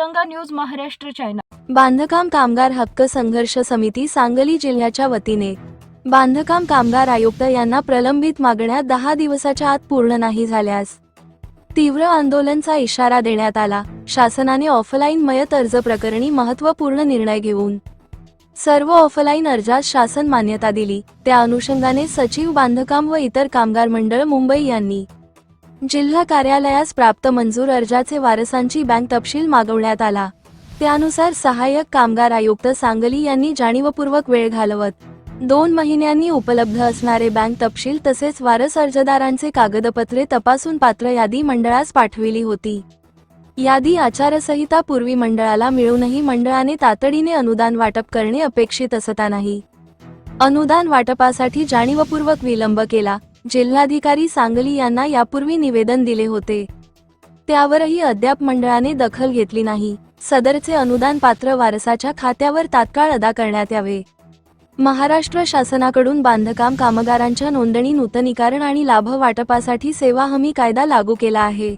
तिरंगा news Maharashtra channel बांधकाम कामगार हक्क संघर्ष समिती सांगली जिल्ह्याच्या वतीने. बांधकाम कामगार आयुक्त यांना प्रलंबित मागण्या दहा दिवसाच्या आत पूर्ण नाही झाल्यास तीव्र आंदोलनचा इशारा देण्यात आला. शासनाने ऑफलाईन मयत अर्ज प्रकरणी महत्त्वपूर्ण निर्णय घेऊन सर्व ऑफलाईन अर्जास शासन मान्यता दिली. त्या अनुषंगाने सचिव बांधकाम व इतर कामगार मंडळ मुंबई यांनी जिल्हा कार्यालयास प्राप्त मंजूर अर्जाचे वारसांची बँक तपशील मागवण्यात आला. त्यानुसार सहाय्यक कामगार आयुक्त सांगली यांनी जाणीवपूर्वक वेळ घालवत. दोन महिन्यांनी उपलब्ध असणारे बँक तपशील तसेच वारस अर्जदारांचे कागदपत्रे तपासून पात्र यादी मंडळास पाठविली होती. यादी आचारसंहिता पूर्वी मंडळाला मिळूनही मंडळाने तातडीने अनुदान वाटप करणे अपेक्षित असता नाही अनुदान वाटपासाठी जाणीवपूर्वक विलंब केला. जिल्हाधिकारी सांगली यांना यापूर्वी निवेदन दिले होते. त्यावरही अद्याप मंडळाने दखल घेतली नाही. सदरचे अनुदान पात्र वारसाच्या खात्यावर तात्काळ अदा करण्यात यावे. महाराष्ट्र शासनाकडून बांधकाम कामगारांच्या नोंदणी नूतनीकरण आणि लाभ वाटपासाठी सेवा हमी कायदा लागू केला आहे.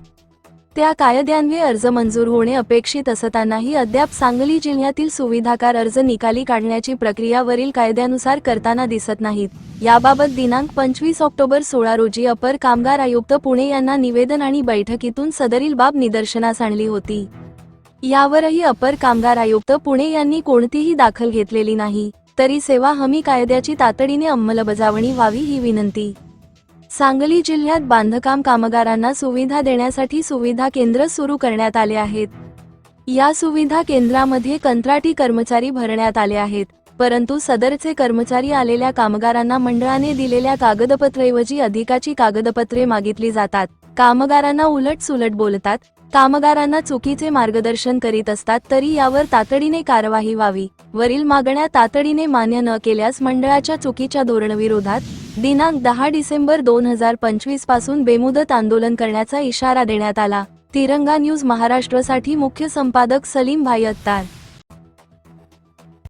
त्या कायद्यान्वये अर्ज मंजूर होणे अपेक्षित असतानाही अद्याप सांगली जिल्ह्यातील सुविधाकार अर्ज निकाली काढण्याची प्रक्रिया वरील कायद्यानुसार करताना दिसत नाहीत. याबाबत दिनांक पंचवीस ऑक्टोबर सोळा रोजी अपर कामगार आयुक्त पुणे यांना निवेदन आणि बैठकीतून सदरील बाब निदर्शनास आणली होती. यावरही अपर कामगार आयुक्त पुणे यांनी कोणतीही दाखल घेतलेली नाही. तरी सेवा हमी कायद्याची तातडीने अंमलबजावणी व्हावी ही विनंती. सांगली जिल्ह्यात बांधकाम कामगारांना सुविधा देण्यासाठी सुविधा केंद्र सुरू करण्यात आले आहेत. या सुविधा केंद्रामध्ये कंत्राटी कर्मचारी भरण्यात आले आहेत परंतु सदरचे कर्मचारी आलेल्या कामगारांना मंडळाने दिलेल्या कागदपत्रेऐवजी अधिकाची कागदपत्रे मागितली जातात. कामगारांना उलट सुलट बोलतात कामगारांना चुकीचे मार्गदर्शन करीत असतात तरी यावर तातडीने कारवाई व्हावी. वरील मागण्या तातडीने मान्य न केल्यास मंडळाच्या चुकीच्या धोरणविरोधात दिनांक दहा डिसेंबर दोन हजार पंचवीसपासून बेमुदत आंदोलन करण्याचा इशारा देण्यात आला. तिरंगा न्यूज महाराष्ट्रसाठी मुख्य संपादक सलीम भाई अत्तार